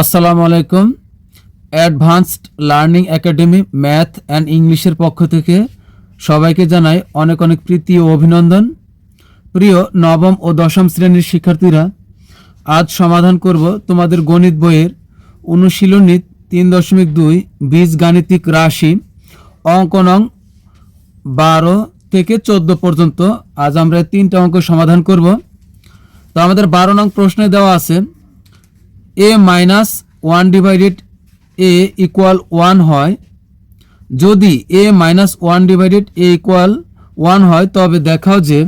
আসসালামু আলাইকুম। Advanced learning academy math and ইংলিশের পক্ষ থেকে সবাইকে জানাই অনেক অনেক প্রীতি ও অভিনন্দন। প্রিয় নবম ও দশম শ্রেণির শিক্ষার্থীরা, আজ সমাধান করব তোমাদের গণিত বইয়ের অনুশীলনী তিন দশমিক দুই বীজ গাণিতিক রাশি, অঙ্ক নং বারো থেকে চোদ্দ পর্যন্ত। আজ আমরা তিনটা অঙ্ক সমাধান করব। তো আমাদের বারো নং প্রশ্নে দেওয়া আছে A minus one divided A equal one হয়। যদি A minus one divided A equal one হয়, তবে দেখাও যে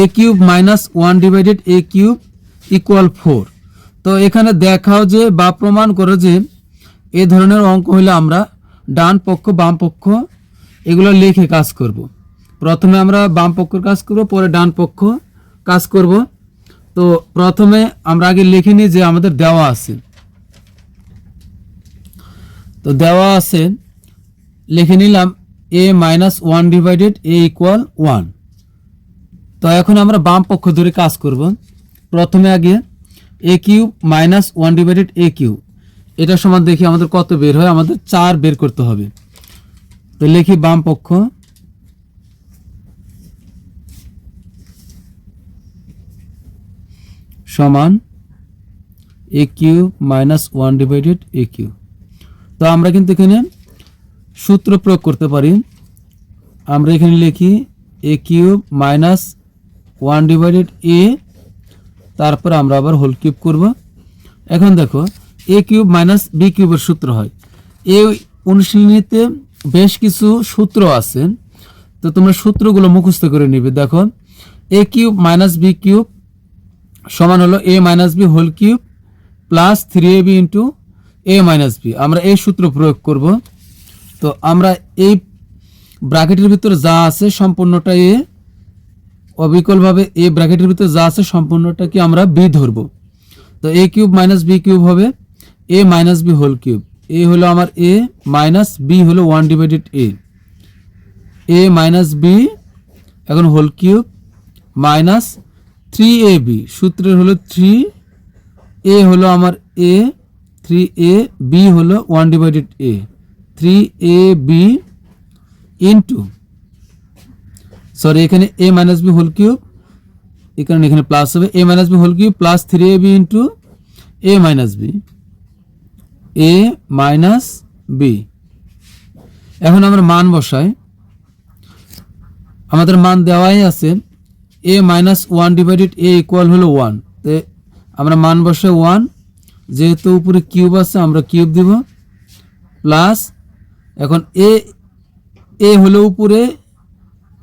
A cube minus one divided A cube equal four তো এখানে দেখাও যে বা প্রমাণ করে যে এ ধরনের অঙ্ক হলে আমরা ডান পক্ষ, বাম পক্ষ এগুলো লিখে কাজ করব। প্রথমে আমরা বাম পক্ষের কাজ করব, পরে ডান পক্ষ কাজ করব। তো প্রথমে আমরা আগে লিখে নিই যে আমাদের দেওয়া আছে। তো দেওয়া আছে, লিখে নিলাম A minus one divided A equal one তো এখন আমরা বাম পক্ষ ধরে কাজ করব। প্রথমে আগে A cube minus one divided A cube এটা সমান দেখি আমাদের কত বের হয়? আমাদের চার বের করতে হবে। তো লিখি বাম পক্ষ। সমান A cube minus one divided A cube তো আমরা কিন্তু এখানে সূত্র প্রয়োগ করতে পারি। আমরা এখানে লিখি A cube minus one divided A তারপর আমরা আবার হোল কিউব করব। এখন দেখো এ কিউব মাইনাস বি কিউবের সূত্র হয়। এই অনুশীলনীতে বেশ কিছু সূত্র আছে। তো তোমরা সূত্রগুলো মুখস্থ করে নিবে। দেখো A cube minus B cube সমান হলো A minus B whole cube plus three A B into A minus B আমরা এই সূত্র প্রয়োগ করব। তো আমরা এই ব্র্যাকেটের ভিতরে যা আছে সম্পূর্ণটা এ, অবিকলভাবে এ ব্র্যাকেটের ভিতরে যা আছে সম্পূর্ণটা কি আমরা বি ধরব। তো A cube minus B cube হবে A minus B whole cube A হলো আমার এ মাইনাস বি হলো one divided A A minus B এখন whole cube minus three A B সূত্রের হলো থ্রি এ হলো আমার এ থ্রি এ বি হলো one divided A three A B into sorry এখানে A minus B whole cube এখানে এখানে প্লাস হবে। A minus B whole cube plus three A B into A minus B A minus B এখন আমরা মান বসাই। আমাদের মান দেওয়াই আছে A minus one divided A equal হলো ওয়ান আমরা মান বসাই ওয়ান যেহেতু উপরে কিউব আছে, আমরা কিউব দিব প্লাস এখন এ এ হলো উপরে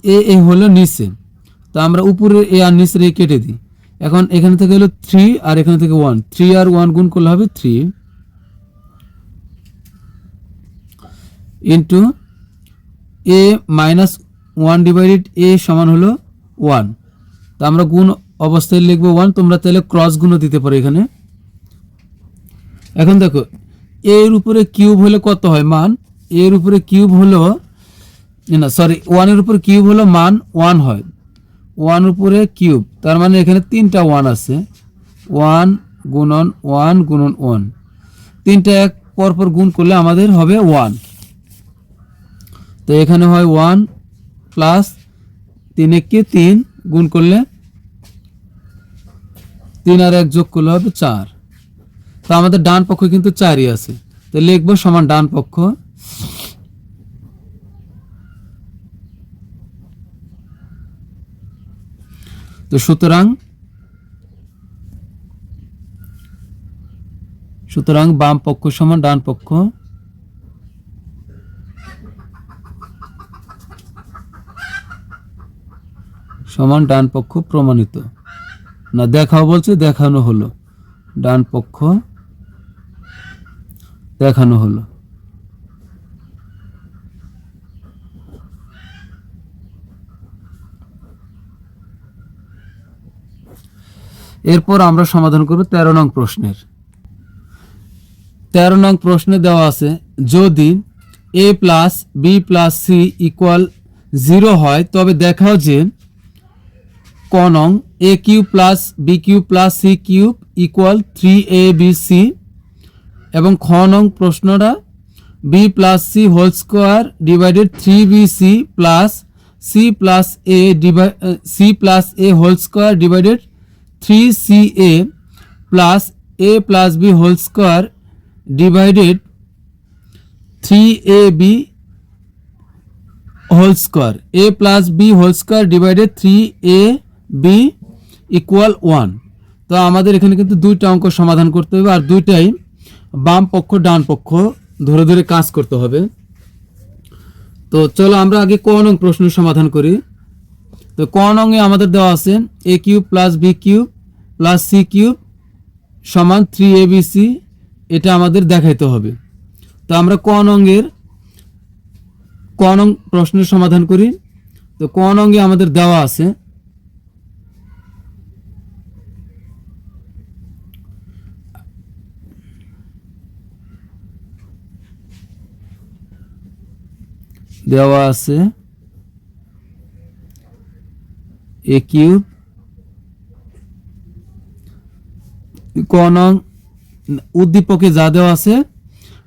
এ এ হলো নিচে। তো আমরা উপরে এ আর নিচে এ কেটে দিই। এখন এখান থেকে হলো থ্রি আর এখান থেকে ওয়ান থ্রি আর ওয়ান গুণ করলে হবে three into A minus one divided A সমান হলো ওয়ান তো আমরা গুণ অবস্থায় লিখব ওয়ান তোমরা তাহলে ক্রস গুণও দিতে পারো এখানে। এখন দেখো এর উপরে কিউব হলে কত হয় মান? এর উপরে কিউব হলো না সরি ওয়ানের উপরে কিউব হলো মান ওয়ান হয়। ওয়ান উপরে কিউব তার মানে এখানে তিনটা ওয়ান আছে। ওয়ান গুণন ওয়ান গুণন ওয়ান তিনটা এক পরপর গুণ করলে আমাদের হবে ওয়ান তো এখানে হয় ওয়ান প্লাস তিন এককে তিন গুণ করলে তিন আর এক যোগ করলে হবে চার। তো আমাদের ডান পক্ষ কিন্তু চারই আছে। তো লিখব সমান ডান পক্ষ। তো সুতরাং সুতরাং বাম পক্ষ সমান ডান পক্ষ। সমান ডান পক্ষ প্রমাণিত। না, দেখাও বলছে, দেখানো হলো। ডান পক্ষ, দেখানো হলো। এরপর আমরা সমাধান করব তেরো নং প্রশ্নের। তেরো নং প্রশ্নে দেওয়া আছে, যদি A plus B plus C equal zero হয়, তবে দেখাও যে ক নং A cube plus B cube plus C cube equal three A B C এবং খ নং প্রশ্নটা B plus C whole square divided three B C plus C plus A divide C plus A whole square divided three C A plus A plus B whole square divided three A B whole square A plus B whole square divided three A B equal one তো আমাদের এখানে কিন্তু দুইটা অঙ্ক সমাধান করতে হবে আর দুইটাই বাম পক্ষ, ডান পক্ষ ধরে ধরে কাজ করতে হবে। তো চলো আমরা আগে ক নং প্রশ্ন সমাধান করি। তো ক নংয়ে আমাদের দেওয়া আছে A cube plus B cube plus C cube সমান থ্রি এ বি সি এটা আমাদের দেখাইতে হবে। তো আমরা ক নঙ্গের ক নং প্রশ্নের সমাধান করি। তো ক নঙ্গে আমাদের দেওয়া আছে দেওয়া আছে। এ কিউব ক নং, উদ্দীপকে যা দেওয়া আছে,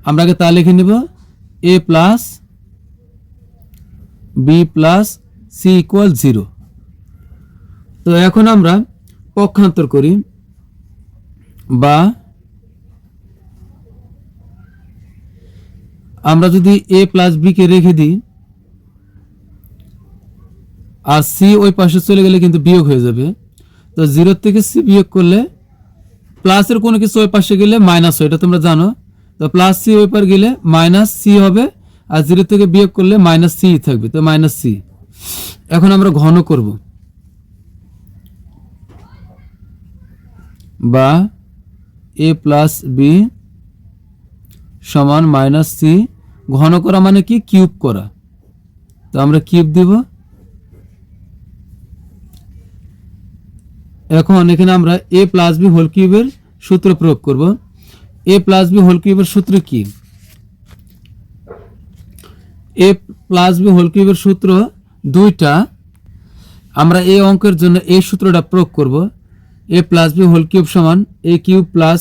আমরা আগে তা লিখে নিব। A plus B plus C equal zero তো এখন আমরা পক্ষান্তর করি। বা আমরা যদি এ প্লাস বি কে রেখে দিই, আর সি ওই পাশে চলে গেলে কিন্তু বিয়োগ হয়ে যাবে। তো জিরোর থেকে সি বিয়োগ করলে প্লাসের কোনো কিছু ওই পাশে গেলে মাইনাস হয়, এটা তোমরা জানো। তো প্লাস সি ওই পার গেলে মাইনাস সি হবে, আর জিরো থেকে বিয়োগ করলে মাইনাস সি থাকবে, তো মাইনাস সি এখন আমরা ঘন করব। বা এ প্লাস বি সমান মাইনাস সি ঘন করা মানে কি? কিউব করা। তো আমরা কিউব দিব। এখন এখানে আমরা এ প্লাস বি হোল কিউবের সূত্র প্রয়োগ করব। এ প্লাস বি হোল কিউবের সূত্র কি? এ প্লাস বি হোল কিউবের সূত্র দুইটা। আমরা এই অঙ্কের জন্য এই সূত্রটা প্রয়োগ করব। A plus B whole cube সমান A cube plus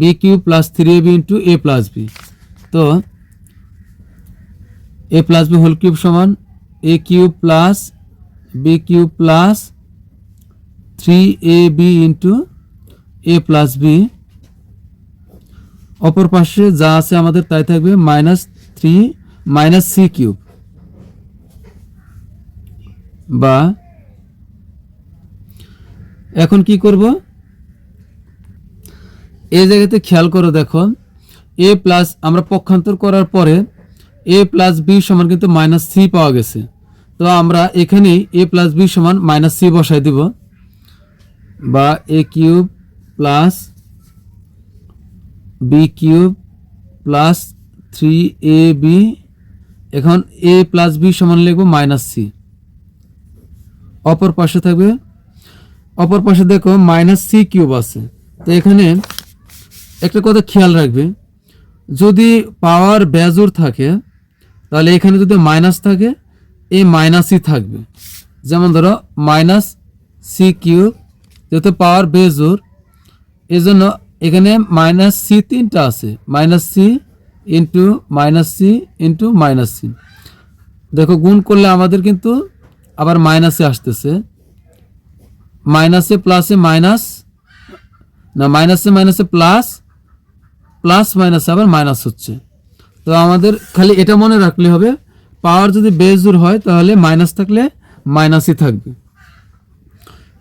B cube plus three A B into A plus B তো A plus B whole cube সমান A cube plus B cube plus three A B into A plus B. অপর পাশে যা আছে আমাদের তাই থাকবে minus three, minus C cube. বা এখন কি করব? এই জায়গাতে খেয়াল করো দেখো, এ প্লাস আমরা পক্ষান্তর করার পরে এ প্লাস বি সমান কিন্তু মাইনাস সি পাওয়া গেছে। তো আমরা এখানেই এ প্লাস বি সমান মাইনাস সি বসাই দিব। বা A cube plus B cube plus three A B, এখন এ প্লাস বি সমান লিখব মাইনাস সি। অপর পাশে থাকবে, অপর পাশে দেখো মাইনাস সি কিউব আছে। তো এখানে একটা কথা খেয়াল রাখবে, যদি পাওয়ার বেজোর থাকে তাহলে এখানে যদি মাইনাস থাকে এই মাইনাসই থাকবে। যেমন ধরো মাইনাস সি কিউব যেহেতু পাওয়ার বেজোর এই জন্য এখানে মাইনাস সি তিনটা আছে। Minus C into minus C into minus C দেখো, গুণ করলে আমাদের কিন্তু আবার মাইনাসে আসতেছে। মাইনাসে প্লাসে মাইনাস না মাইনাসে মাইনাসে প্লাস প্লাস মাইনাসে আবার মাইনাস হচ্ছে। তো আমাদের খালি এটা মনে রাখলে হবে পাওয়ার যদি বেজুর হয় তাহলে মাইনাস থাকলে মাইনাসই থাকবে।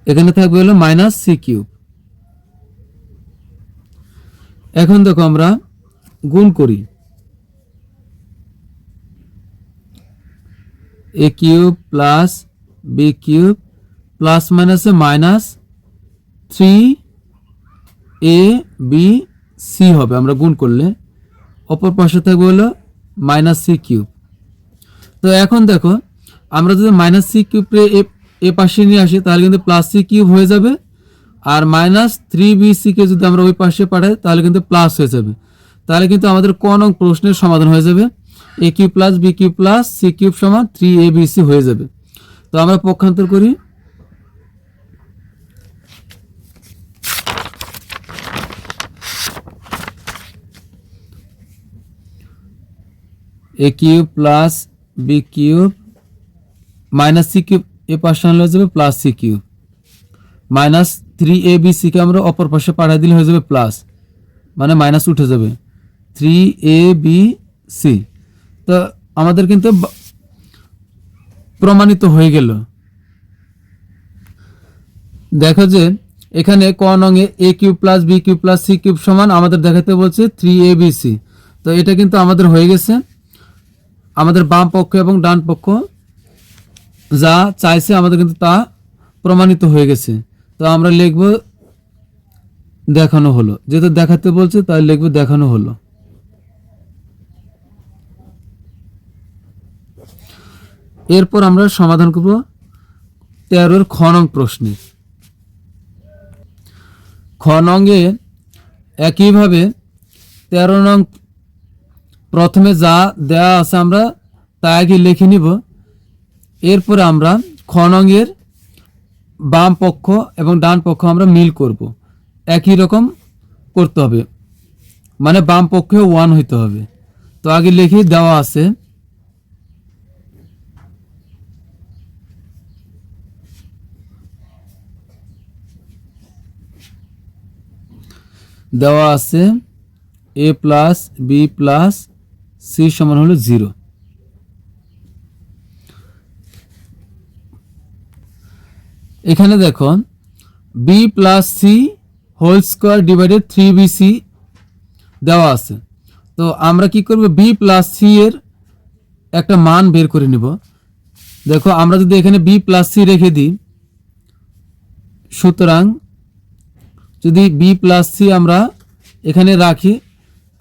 এখানে থাকবে হলো মাইনাস সি কিউব এখন দেখো আমরা গুণ করি। A cube plus B cube plus মাইনাসে minus three A B C হবে, আমরা গুণ করলে। অপর পাশে থাকবে হলো মাইনাস সি কিউব তো এখন দেখো, আমরা যদি মাইনাস সি কিউবকে এ পাশে নিয়ে আসি, তাহলে কিন্তু প্লাস সি কিউব হয়ে যাবে। আর মাইনাস থ্রি বি সিকে যদি আমরা ওই পাশে পাঠাই, তাহলে কিন্তু প্লাস হয়ে যাবে। তাহলে কিন্তু আমাদের কোন প্রশ্নের সমাধান হয়ে যাবে। A cube plus B cube plus C cube সমান থ্রি এ বি সি হয়ে যাবে। তো আমরা পক্ষান্তর করি। A cube plus B cube minus C cube এ পাশে আনলে হয়ে যাবে plus C cube minus three A B সিকে আমরা অপর পাশে পাঠিয়ে দিলে হয়ে যাবে প্লাস মানে মাইনাস উঠে যাবে। থ্রি এ বি সি তো আমাদের কিন্তু প্রমাণিত হয়ে গেল। দেখো যে এখানে ক নঙে A cube plus B cube plus C cube সমান আমাদের দেখাতে বলছে থ্রি এ বি সি তো এটা কিন্তু আমাদের হয়ে গেছে। আমাদের বাম পক্ষ এবং ডান পক্ষ যা চাইছে আমাদের কিন্তু তা প্রমাণিত হয়ে গেছে। তো আমরা লিখব দেখানো হলো। যেহেতু দেখাতে বলছে, তাই লিখব দেখানো হলো। এরপর আমরা সমাধান করব তেরোর খ নং প্রশ্নের খ নঙ্গে একইভাবে তেরো নং প্রথমে যা দেওয়া আছে আমরা, তা আগে লিখে নিব। এরপরে আমরা খ নঙ্গের বাম পক্ষ এবং ডান পক্ষ আমরা মিল করব। একই রকম করতে হবে। মানে বাম পক্ষে ওয়ান হইতে হবে। তো আগে লিখে দেওয়া আছে। দেওয়া আছে A plus B plus C সমান হলো জিরো। এখানে দেখো B plus C whole square divided three B C দেওয়া আছে। তো আমরা কি করব? বি প্লাস সি এর একটা মান বের করে নিব। দেখো, আমরা যদি এখানে বি প্লাস সি রেখে দিই, সুতরাং যদি বি প্লাস সি আমরা এখানে রাখি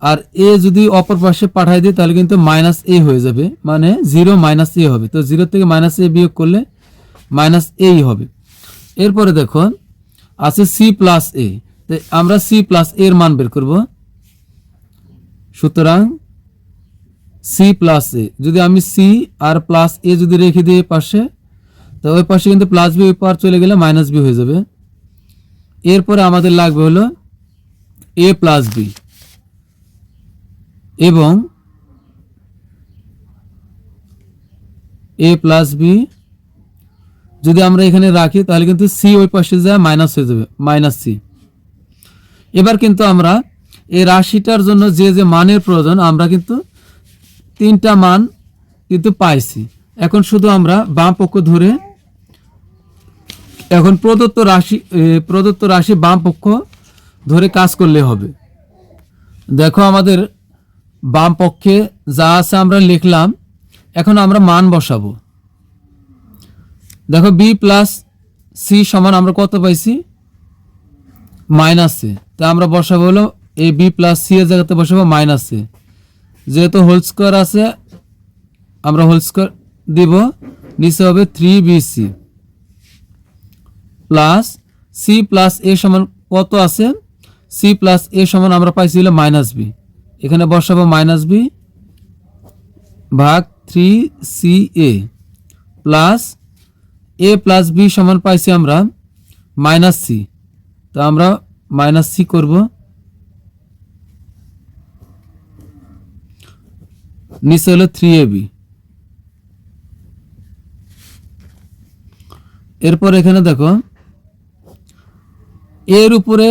আর এ যদি অপর পাশে পাঠাই দিই, তাহলে কিন্তু মাইনাস এ হয়ে যাবে। মানে জিরো মাইনাস এ হবে। তো জিরো থেকে মাইনাস এ বিয়োগ করলে মাইনাস এই হবে। এরপরে দেখো আছে সি প্লাস এ আমরা সি প্লাস এর মান বের করব। সুতরাং সি প্লাস এ যদি আমি সি আর প্লাস এ যদি রেখে দিই পাশে, তো ওই পাশে কিন্তু প্লাস বি ওই পার চলে গেলে মাইনাস বি হয়ে যাবে। এরপরে আমাদের লাগবে হলো এ প্লাস বি এবং এ প্লাস বি যদি আমরা এখানে রাখি, তাহলে কিন্তু সি ওই পাশে যায় মাইনাস হয়ে যাবে মাইনাস সি এবার কিন্তু আমরা এই রাশিটার জন্য যে যে মানের প্রয়োজন, আমরা কিন্তু তিনটা মান কিন্তু পাইছি। এখন শুধু আমরা বাম পক্ষ ধরে, এখন প্রদত্ত রাশি প্রদত্ত রাশি বাম পক্ষ ধরে কাজ করলে হবে। দেখো আমাদের বাম পক্ষে যা আছে আমরা লিখলাম, এখন আমরা মান বসাবো। দেখো বি প্লাস সি সমান আমরা কত পাইছি? মাইনাস। তা আমরা বসাবো হলো এই বি প্লাস সি এর জায়গাতে বসাবো মাইনাস। যেহেতু হোল স্কোয়ার আছে, আমরা হোল স্কোয়ার দিব, নিচে হবে three B C. Plus C plus A সমান কত আছে? সি প্লাস এ সমান আমরা পাইছি হলো মাইনাস বি। এখানে বসাবো মাইনাস বি ভাগ three C A plus A plus B সমান পাইছি আমরা মাইনাস সি তো আমরা মাইনাস সি করব। নিচে হলো থ্রি এ বি এরপর এখানে দেখো এর উপরে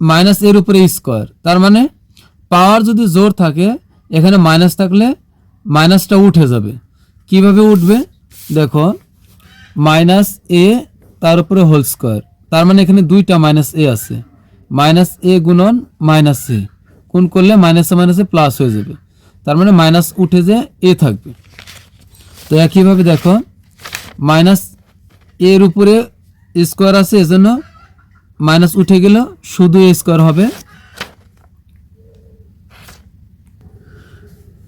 মাইনাস এর উপরে স্কোয়ার তার মানে পাওয়ার যদি জোর থাকে, এখানে মাইনাস থাকলে মাইনাসটা উঠে যাবে। কীভাবে উঠবে? দেখো মাইনাস এ তার উপরে হোল স্কোয়ার তার মানে এখানে দুইটা মাইনাস এ আছে। মাইনাস এ গুণন মাইনাস এ কোন করলে মাইনাসে মাইনাসে প্লাস হয়ে যাবে। তার মানে মাইনাস উঠে যে এ থাকবে। তো একইভাবে দেখো মাইনাস এর উপরে স্কোয়ার আছে, এজন্য মাইনাস উঠে গেল শুধু স্কোয়ার হবে।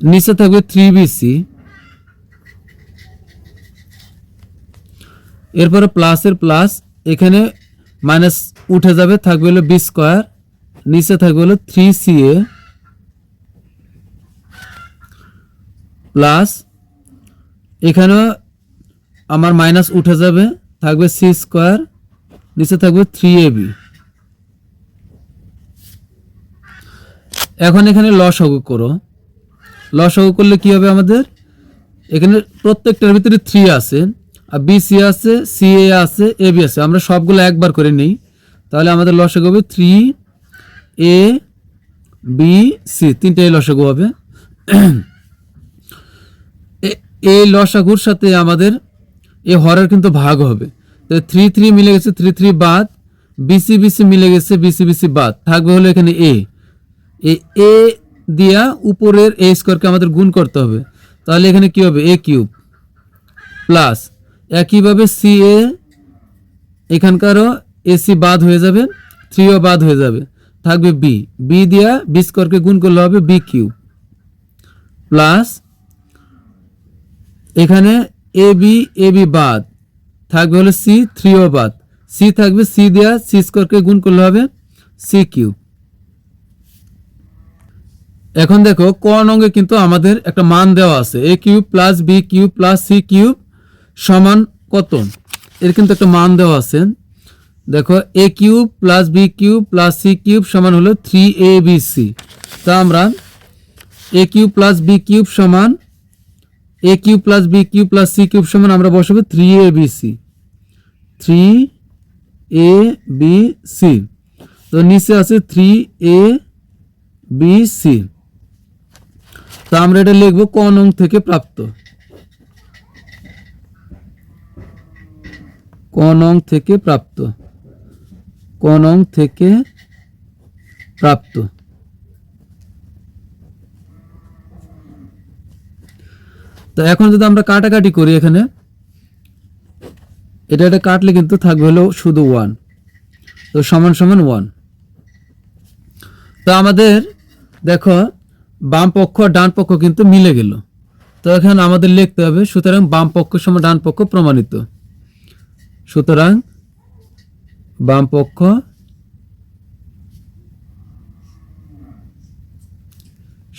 নিচে থাকবে থ্রি বিসি এরপরে প্লাসের প্লাস এখানে মাইনাস উঠে যাবে, থাকবে হলো বি স্কোয়ার নিচে থাকবে হলো থ্রি সি এ প্লাস এখানেও আমার মাইনাস উঠে যাবে, থাকবে সি স্কোয়ার নিচে থাকবে থ্রি এ বি এখন এখানে লস করো। লসাগু করলে কি হবে আমাদের? এখানে প্রত্যেকটার ভিতরে থ্রি আছে, আর বি সি আছে সি এ আছে এ বি আছে। আমরা সবগুলো একবার করে নিই। তাহলে আমাদের লসাগু হবে থ্রি এ বি সি তিনটাই লসাগু হবে এই লসাগুর সাথে আমাদের এ হরের কিন্তু ভাগ হবে। থ্রি থ্রি মিলে গেছে থ্রি থ্রি বাদ। বিসি বিসি মিলে গেছে বিসি বিসি বাদ। থাকবে হলো এখানে এ এ দিয়া উপরের এ স্কোয়ারকে আমাদের গুণ করতে হবে। তাহলে এখানে কি হবে? এ কিউব প্লাস একইভাবে সি এ এখানকারও এসি বাদ হয়ে যাবে থ্রিও বাদ হয়ে যাবে। থাকবে বি বি দিয়া বি স্কোয়ারকে গুণ করলে হবে বি কিউব প্লাস এখানে এ বি এ বি বাদ। থাকবে হলো সি থ্রিও বাদ। সি থাকবে সি দেয়া সি স্কোয়ারকে গুণ করলে হবে সি কিউব এখন দেখো, ক অঙ্গে কিন্তু আমাদের একটা মান দেওয়া আছে। A cube plus B cube plus C cube সমান কত? এর কিন্তু একটা মান দেওয়া আছে। দেখো A cube plus B cube plus C cube সমান হলো থ্রি এ বি সি তা আমরা A cube plus B cube সমান A cube plus B cube plus C cube সমান আমরা বসাবো three A B C three A B C তো নিচে আছে থ্রি এ বি সি তো আমরা এটা লিখব ক নং থেকে প্রাপ্ত। ক নং থেকে প্রাপ্ত। ক নং থেকে প্রাপ্ত। তো এখন যদি আমরা কাটাকাটি করি এখানে, এটা এটা কাটলে কিন্তু থাকবে হলো শুধু ওয়ান তো সমান সমান ওয়ান তো আমাদের দেখো বাম পক্ষ আর ডান পক্ষ কিন্তু মিলে গেল। তো এখন আমাদের লিখতে হবে, সুতরাং বাম পক্ষ সমান ডান পক্ষ প্রমাণিত। সুতরাং বাম পক্ষ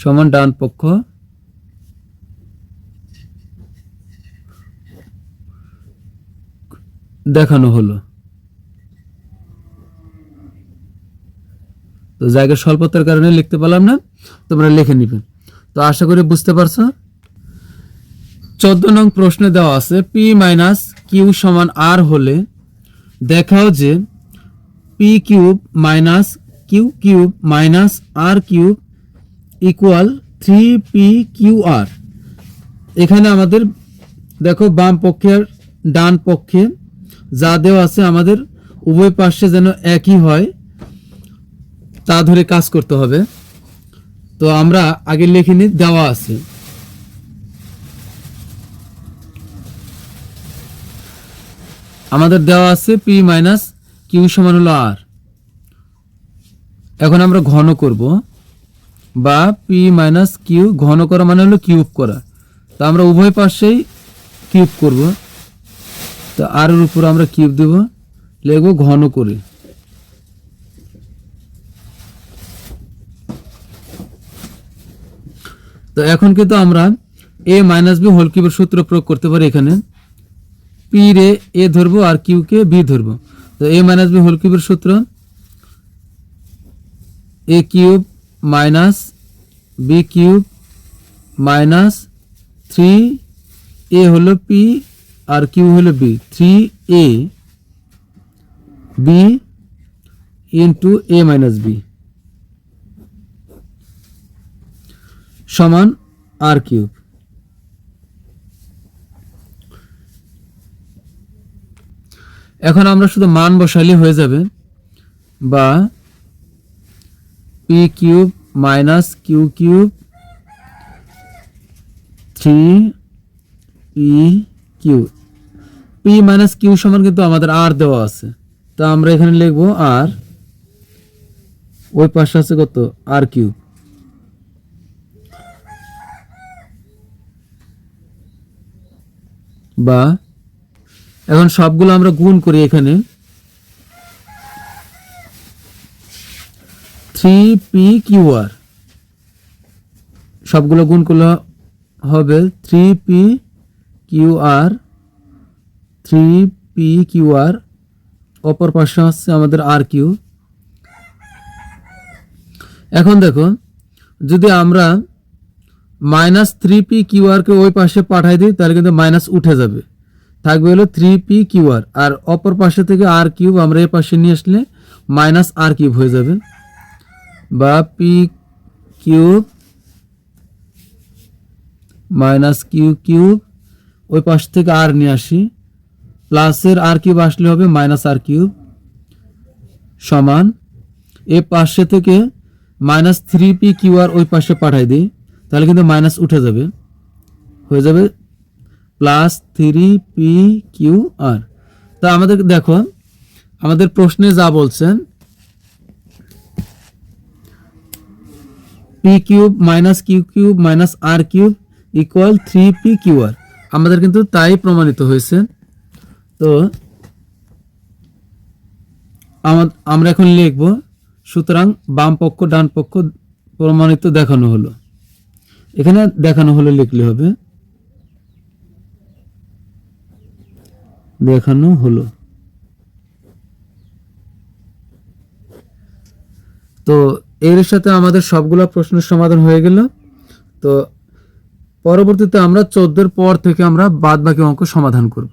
সমান ডান পক্ষ দেখানো হলো। তো জায়গার স্বল্পতার কারণে লিখতে পারলাম না। তোমরা লিখে নিবে। তো আশা করি বুঝতে পারছ? চোদ্দ নং প্রশ্নে দেওয়া আছে পি মাইনাস কিউ সমান আর হলে দেখাও যে p cube minus q cube minus r cube equal three p q r এখানে আমাদের দেখো বাম পক্ষের ডান পক্ষে যা দেওয়া আছে আমাদের উভয় পাশে যেন একই হয়, তা ধরে কাজ করতে হবে। তো আমরা আগে লিখে নিই, দেওয়া আছে। আমাদের দেওয়া আছে পি মাইনাস কিউ সমান হলো আর। এখন আমরা ঘন করব, বা পি মাইনাস কিউ ঘন করা মানে হলো কিউব করা। তো আমরা উভয় পাশেই কিউব করব। তো আর এর উপর আমরা কিউব দেব, লিখব ঘন করে। তো এখন কিন্তু আমরা এ মাইনাস বি হোল কিউবের সূত্র প্রয়োগ করতে পারি এখানে। পি রে এ ধরবো আর কিউ কে বি ধরবো। তো এ মাইনাস বি হোল কিউবের সূত্র a cube minus b cube minus three a হলো পি আর কিউ হলো b three a b into a minus b সমান আর কিউব। এখন আমরা শুধু মান বসাইলে হয়ে যাবে বা p cube minus q cube three p q p minus q সমান কিন্তু আমাদের আর দেওয়া আছে। তা আমরা এখানে লিখব আর ওই পাশে আছে কত? R cube. বা এখন সবগুলো আমরা গুণ করি এখানে। Three p q r. সবগুলো গুণ করলে হবে three p q r. Three p q r, অপর পাশে হচ্ছে আমাদের আর কিউ। এখন দেখো, যদি আমরা মাইনাস থ্রি পি কিউআরকে ওই পাশে পাঠাই দিই, তাহলে কিন্তু মাইনাস উঠে যাবে। থাকবে হলো থ্রি পি কিউআর আর অপর পাশে থেকে আর কিউব আমরা এই পাশে নিয়ে আসলে মাইনাস আর কিউব হয়ে যাবে। বা p cube minus q cube ওই পাশ থেকে আর নিয়ে আসি। প্লাসের আর কিউব আসলে হবে মাইনাস আর কিউব সমান। এ পাশে থেকে minus three p q r ওই পাশে পাঠাই দিই। তাহলে কিন্তু মাইনাস উঠে যাবে। হয়ে যাবে plus three p q r তা আমাদের দেখো, আমাদের প্রশ্নে যা বলছেন p cube minus q cube minus r cube equal three p q r আমাদের কিন্তু তাই প্রমাণিত হয়েছে। তো আমা- আমরা এখন লিখব, সুতরাং বাম পক্ষ, ডান পক্ষ প্রমাণিত দেখানো হলো। এখানে দেখানো হলে লিখলে হবে, দেখানো হলো। তো এর সাথে আমাদের সবগুলো প্রশ্নের সমাধান হয়ে গেল। তো পরবর্তীতে আমরা চোদ্দের পর থেকে আমরা বাদ বাকি অঙ্ক সমাধান করব।